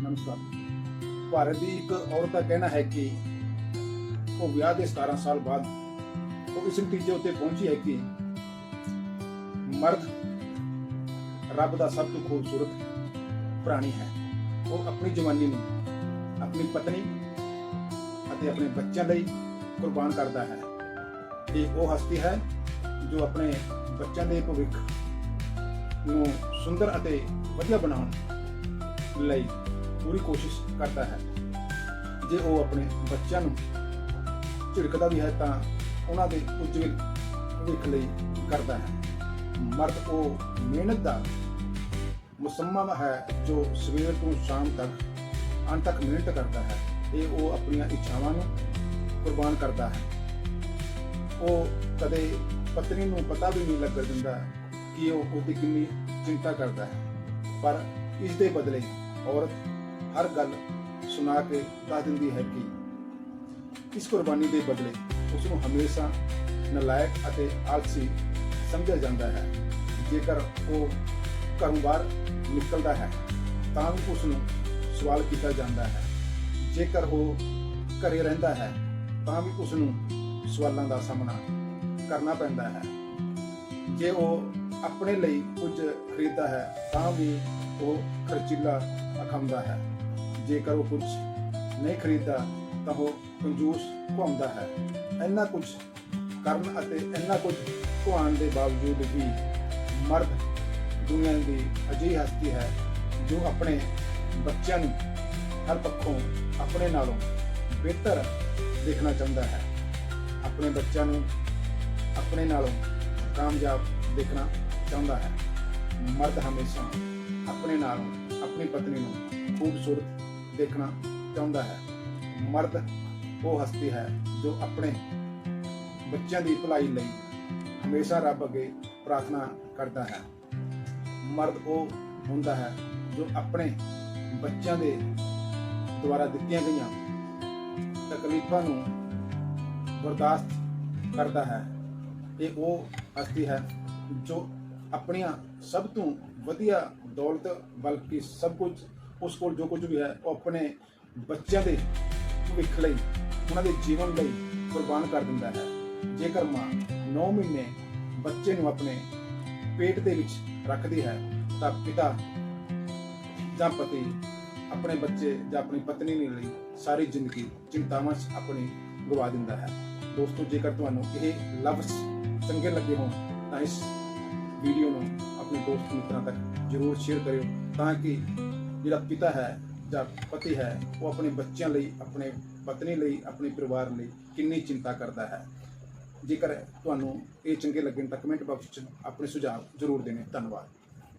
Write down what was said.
ਨਮਸਕਾਰ। ਭਾਰਤ ਦੀ ਇੱਕ ਔਰਤ ਦਾ ਕਹਿਣਾ ਹੈ ਕਿ ਉਹ ਵਿਆਹ ਦੇ 17 ਸਾਲ ਬਾਅਦ ਉਹ ਇਸ ਨਤੀਜੇ ਉੱਤੇ ਪਹੁੰਚੀ ਹੈ ਕਿ ਮਰਦ ਰੱਬ ਦਾ ਸਭ ਤੋਂ ਖੂਬਸੂਰਤ ਪ੍ਰਾਣੀ ਹੈ। ਉਹ ਆਪਣੀ ਜਵਾਨੀ ਨੂੰ ਆਪਣੀ ਪਤਨੀ ਅਤੇ ਆਪਣੇ ਬੱਚਿਆਂ ਲਈ ਕੁਰਬਾਨ ਕਰਦਾ ਹੈ। ਇਹ ਉਹ ਹਸਤੀ ਹੈ ਜੋ ਆਪਣੇ ਬੱਚਿਆਂ ਦੇ ਭਵਿੱਖ ਨੂੰ ਸੁੰਦਰ ਅਤੇ ਵਧੀਆ ਬਣਾਉਣ ਲਈ ਪੂਰੀ ਕੋਸ਼ਿਸ਼ ਕਰਦਾ ਹੈ। ਜੇ ਉਹ ਆਪਣੇ ਬੱਚਿਆਂ ਨੂੰ ਝਿੜਕਦਾ ਵੀ ਹੈ ਤਾਂ ਉਹਨਾਂ ਦੇ ਉਜਵਲ ਭਵਿੱਖ ਲਈ ਕਰਦਾ ਹੈ। ਮਰਦ ਉਹ ਮਿਹਨਤ ਦਾ ਮੁਸੰਮਮ ਹੈ ਜੋ ਸਵੇਰ ਤੋਂ ਸ਼ਾਮ ਤੱਕ, ਅੰਤ ਤੱਕ ਮਿਹਨਤ ਕਰਦਾ ਹੈ। ਇਹ ਉਹ ਆਪਣੀਆਂ ਇੱਛਾਵਾਂ ਨੂੰ ਕੁਰਬਾਨ ਕਰਦਾ ਹੈ। ਉਹ ਕਦੇ ਪਤਨੀ ਨੂੰ ਪਤਾ ਵੀ ਨਹੀਂ ਲੱਗਣ ਦਿੰਦਾ ਕਿ ਉਹ ਉਹਦੀ ਕਿੰਨੀ ਚਿੰਤਾ ਕਰਦਾ ਹੈ। ਪਰ ਇਸ ਦੇ ਬਦਲੇ ਔਰਤ ਹਰ ਗੱਲ ਸੁਣਾ ਕੇ ਦੱਸ ਦਿੰਦੀ ਹੈ ਕਿ ਇਸ ਕੁਰਬਾਨੀ ਦੇ ਬਦਲੇ ਉਸ ਨੂੰ ਹਮੇਸ਼ਾ ਨਲਾਇਕ ਅਤੇ ਆਲਸੀ ਸਮਝਿਆ ਜਾਂਦਾ ਹੈ। ਜੇਕਰ ਉਹ ਘਰੋਂ ਬਾਹਰ ਨਿਕਲਦਾ ਹੈ, ਤਾਂ ਵੀ ਉਸ ਨੂੰ ਸਵਾਲ ਕੀਤਾ ਜਾਂਦਾ ਹੈ। ਜੇਕਰ ਉਹ ਘਰੇ ਰਹਿੰਦਾ ਹੈ, ਤਾਂ ਵੀ ਉਸ ਨੂੰ ਸਵਾਲਾਂ ਦਾ ਸਾਹਮਣਾ ਕਰਨਾ ਪੈਂਦਾ ਹੈ। ਜੇ ਉਹ ਆਪਣੇ ਲਈ ਕੁਝ ਖਰੀਦਦਾ ਹੈ, ਤਾਂ ਵੀ ਉਹ ਖਰਚੀਲਾ ਅਖਾਉਂਦਾ ਹੈ। ਜੇਕਰ ਉਹ ਕੁਝ ਨਹੀਂ ਖਰੀਦਦਾ, ਤਾਂ ਉਹ ਕੰਜੂਸ ਘੁੰਮਦਾ ਹੈ। ਇੰਨਾ ਕੁਝ ਕਰਨ ਅਤੇ ਇੰਨਾ ਕੁਝ ਘੁਆਉਣ ਦੇ ਬਾਵਜੂਦ ਵੀ ਮਰਦ ਦੁਨੀਆ ਦੀ ਅਜਿਹੀ ਹਸਤੀ ਹੈ, ਜੋ ਆਪਣੇ ਬੱਚਿਆਂ ਨੂੰ ਹਰ ਪੱਖੋਂ ਆਪਣੇ ਨਾਲੋਂ ਬਿਹਤਰ ਦੇਖਣਾ ਚਾਹੁੰਦਾ ਹੈ। ਆਪਣੇ ਬੱਚਿਆਂ ਨੂੰ ਆਪਣੇ ਨਾਲੋਂ ਕਾਮਯਾਬ ਦੇਖਣਾ ਚਾਹੁੰਦਾ ਹੈ। ਮਰਦ ਹਮੇਸ਼ਾ ਆਪਣੇ ਨਾਲੋਂ, ਆਪਣੀ ਪਤਨੀ ਨੂੰ ਖੂਬਸੂਰਤ ਦੇਖਣਾ ਚਾਹੁੰਦਾ ਹੈ। ਮਰਦ ਉਹ ਹਸਤੀ ਹੈ ਜੋ ਆਪਣੇ ਬੱਚਿਆਂ ਦੀ ਭਲਾਈ ਲਈ ਹਮੇਸ਼ਾ ਰੱਬ ਅੱਗੇ ਪ੍ਰਾਰਥਨਾ ਕਰਦਾ ਹੈ। ਮਰਦ ਉਹ ਹੁੰਦਾ ਹੈ ਜੋ ਆਪਣੇ ਬੱਚਿਆਂ ਦੇ ਦੁਆਰਾ ਦਿੱਤੀਆਂ ਗਈਆਂ ਤਕਲੀਫਾਂ ਨੂੰ ਬਰਦਾਸ਼ਤ ਕਰਦਾ ਹੈ। ਇਹ ਉਹ ਹਸਤੀ ਹੈ ਜੋ ਆਪਣੀਆਂ ਸਭ ਤੋਂ ਵਧੀਆ ਦੌਲਤ ਬਲਕਿ ਸਭ ਕੁਝ ਉਸ ਕੋਲ ਜੋ ਕੁਝ ਵੀ ਹੈ, ਉਹ ਆਪਣੇ ਬੱਚਿਆਂ ਦੇ ਭਵਿੱਖ ਲਈ, ਉਹਨਾਂ ਦੇ ਜੀਵਨ ਲਈ ਕੁਰਬਾਨ ਕਰ ਦਿੰਦਾ ਹੈ। ਜੇਕਰ ਮਾਂ 9 ਮਹੀਨੇ ਬੱਚੇ ਨੂੰ ਆਪਣੇ ਪੇਟ ਦੇ ਵਿੱਚ ਰੱਖਦੀ ਹੈ, ਤਾਂ ਪਿਤਾ ਜਾਂ ਪਤੀ ਆਪਣੇ ਬੱਚੇ ਜਾਂ ਆਪਣੀ ਪਤਨੀ ਦੇ ਲਈ ਸਾਰੀ ਜ਼ਿੰਦਗੀ ਚਿੰਤਾਵਾਂ 'ਚ ਆਪਣੀ ਗਵਾ ਦਿੰਦਾ ਹੈ। ਦੋਸਤੋ, ਜੇਕਰ ਤੁਹਾਨੂੰ ਇਹ ਲਫ਼ਜ਼ ਚੰਗੇ ਲੱਗੇ ਹੋਣ, ਤਾਂ ਇਸ ਵੀਡੀਓ ਨੂੰ ਆਪਣੇ ਦੋਸਤ ਮਿੱਤਰਾਂ ਤੱਕ ਜਰੂਰ ਸ਼ੇਅਰ ਕਰਿਓ, ਤਾਂ ਕਿ ਜਿਹੜਾ ਪਿਤਾ ਹੈ ਜਾਂ ਪਤੀ ਹੈ, ਉਹ ਆਪਣੇ ਬੱਚਿਆਂ ਲਈ, ਆਪਣੇ ਪਤਨੀ ਲਈ, ਆਪਣੇ ਪਰਿਵਾਰ ਲਈ ਕਿੰਨੀ ਚਿੰਤਾ ਕਰਦਾ ਹੈ। ਜੇਕਰ ਤੁਹਾਨੂੰ ਇਹ ਚੰਗੇ ਲੱਗੇ ਤਾਂ ਕਮੈਂਟ ਬਾਕਸ 'ਚ ਆਪਣੇ ਸੁਝਾਅ ਜਰੂਰ ਦੇਣੇ। ਧੰਨਵਾਦ।